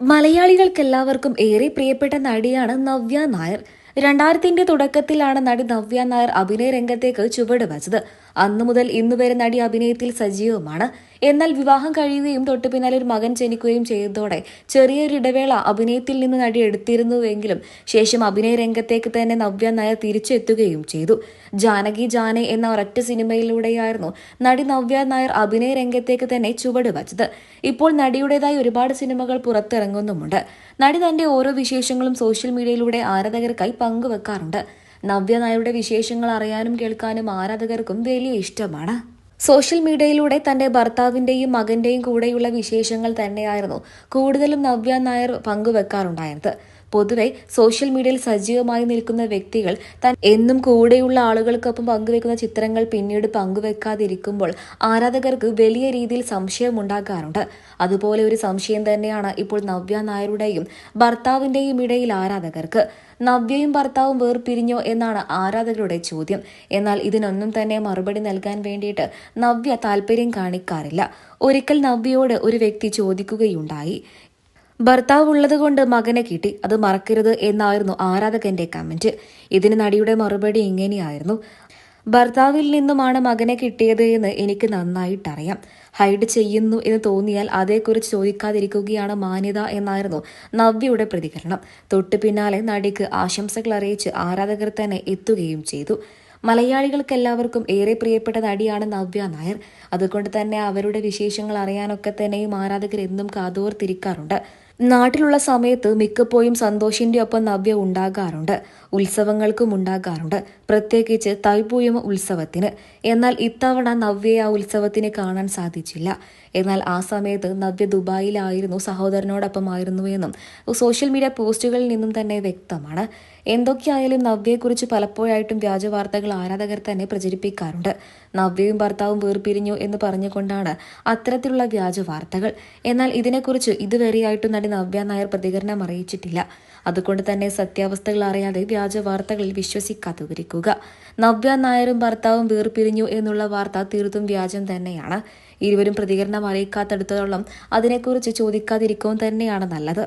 മലയാളികൾക്കെല്ലാവർക്കും ഏറെ പ്രിയപ്പെട്ട നടിയാണ് നവ്യ നായർ. രണ്ടായിരത്തിന്റെ തുടക്കത്തിലാണ് നടി നവ്യ നായർ അഭിനയ രംഗത്തേക്ക് ചുവട് വച്ചത്. അന്നു മുതൽ ഇന്നുവരെ നടി അഭിനയത്തിൽ സജീവമാണ്. എന്നാൽ വിവാഹം കഴിയുകയും തൊട്ടു പിന്നാലെ ഒരു മകൻ ജനിക്കുകയും ചെയ്തതോടെ ചെറിയൊരു ഇടവേള അഭിനയത്തിൽ നിന്ന് നടി എടുത്തിരുന്നുവെങ്കിലും ശേഷം അഭിനയ രംഗത്തേക്ക് തന്നെ നവ്യ നായർ തിരിച്ചെത്തുകയും ചെയ്തു. ജാനകി ജാനെ എന്ന ഒരൊറ്റ സിനിമയിലൂടെയായിരുന്നു നടി നവ്യ നായർ അഭിനയ രംഗത്തേക്ക് തന്നെ ചുവട് വച്ചത്. ഇപ്പോൾ നടിയുടേതായി ഒരുപാട് സിനിമകൾ പുറത്തിറങ്ങുന്നുമുണ്ട്. നടി തന്റെ ഓരോ വിശേഷങ്ങളും സോഷ്യൽ മീഡിയയിലൂടെ ആരാധകർക്കായി പങ്കുവെക്കാറുണ്ട്. നവ്യ നായരുടെ വിശേഷങ്ങൾ അറിയാനും കേൾക്കാനും ആരാധകർക്കും വലിയ ഇഷ്ടമാണ്. സോഷ്യൽ മീഡിയയിലൂടെ തന്റെ ഭർത്താവിന്റെയും മകന്റെയും കൂടെയുള്ള വിശേഷങ്ങൾ തന്നെയായിരുന്നു കൂടുതലും നവ്യ നായർ പങ്കുവെക്കാറുണ്ടായിരുന്നത്. പൊതുവെ സോഷ്യൽ മീഡിയയിൽ സജീവമായി നിൽക്കുന്ന വ്യക്തികൾ താൻ എന്നും കൂടെയുള്ള ആളുകൾക്കൊപ്പം പങ്കുവെക്കുന്ന ചിത്രങ്ങൾ പിന്നീട് പങ്കുവെക്കാതിരിക്കുമ്പോൾ ആരാധകർക്ക് വലിയ രീതിയിൽ സംശയമുണ്ടാകാറുണ്ട്. അതുപോലെ ഒരു സംശയം തന്നെയാണ് ഇപ്പോൾ നവ്യ നായരുടെയും ഭർത്താവിന്റെയും ഇടയിൽ ആരാധകർക്ക്. നവ്യയും ഭർത്താവും വേർപിരിഞ്ഞോ എന്നാണ് ആരാധകരുടെ ചോദ്യം. എന്നാൽ ഇതിനൊന്നും തന്നെ മറുപടി നൽകാൻ വേണ്ടിയിട്ട് നവ്യ താല്പര്യം കാണിക്കാറില്ല. ഒരിക്കൽ നവ്യയോട് ഒരു വ്യക്തി ചോദിക്കുകയുണ്ടായി. ഭർത്താവ് ഉള്ളതുകൊണ്ട് മകനെ കിട്ടി. അത് മറക്കരുത് എന്നായിരുന്നു ആരാധകന്റെ കമന്റ്. ഇതിന് നടിയുടെ മറുപടി ഇങ്ങനെയായിരുന്നു. ഭർത്താവിൽ നിന്നുമാണ് മകനെ കിട്ടിയത് എന്ന് എനിക്ക് നന്നായിട്ടറിയാം. ഹൈഡ് ചെയ്യുന്നു എന്ന് തോന്നിയാൽ അതേക്കുറിച്ച് ചോദിക്കാതിരിക്കുകയാണ് മാന്യത എന്നായിരുന്നു നവ്യയുടെ പ്രതികരണം. തൊട്ടു പിന്നാലെ നടിക്ക് ആശംസകൾ അറിയിച്ച് ആരാധകർ തന്നെ എത്തുകയും ചെയ്തു. മലയാളികൾക്കെല്ലാവർക്കും ഏറെ പ്രിയപ്പെട്ട നടിയാണ് നവ്യ നായർ. അതുകൊണ്ട് തന്നെ അവരുടെ വിശേഷങ്ങൾ അറിയാനൊക്കെ തന്നെയും ആരാധകർ എന്നും കാതോർത്തിരിക്കാറുണ്ട്. നാട്ടിലുള്ള സമയത്ത് മിക്കപ്പോഴും സന്തോഷിന്റെ ഒപ്പം നവ്യ ഉണ്ടാകാറുണ്ട്. ഉത്സവങ്ങൾക്കും ഉണ്ടാകാറുണ്ട്. പ്രത്യേകിച്ച് തൈപൂയം ഉത്സവത്തിന്. എന്നാൽ ഇത്തവണ നവ്യയെ ആ ഉത്സവത്തിന് കാണാൻ സാധിച്ചില്ല. എന്നാൽ ആ സമയത്ത് നവ്യ ദുബായിലായിരുന്നു സഹോദരനോടൊപ്പമായിരുന്നു എന്നും സോഷ്യൽ മീഡിയ പോസ്റ്റുകളിൽ നിന്നും തന്നെ വ്യക്തമാണ്. എന്തൊക്കെയായാലും നവ്യയെക്കുറിച്ച് പലപ്പോഴായിട്ടും വ്യാജ വാർത്തകൾ ആരാധകർ തന്നെ പ്രചരിപ്പിക്കാറുണ്ട്. നവ്യയും ഭർത്താവും വേർപിരിഞ്ഞു എന്ന് പറഞ്ഞുകൊണ്ടാണ് അത്തരത്തിലുള്ള വ്യാജ വാർത്തകൾ എന്നാൽ ഇതിനെക്കുറിച്ച് ഇതുവരെയായിട്ടും നടി നവ്യ നായർ പ്രതികരണം അറിയിച്ചിട്ടില്ല. അതുകൊണ്ട് തന്നെ സത്യാവസ്ഥകൾ അറിയാതെ വ്യാജ വാർത്തകളിൽ വിശ്വസിക്കാതിരിക്കുക നവ്യ നായരും ഭർത്താവും വേർപിരിഞ്ഞു എന്നുള്ള വാർത്ത തീർത്തും വ്യാജം തന്നെയാണ്. ഇരുവരും പ്രതികരണം അറിയിക്കാത്തടത്തോളം അതിനെക്കുറിച്ച് ചോദിക്കാതിരിക്കുകയും തന്നെയാണ് നല്ലത്.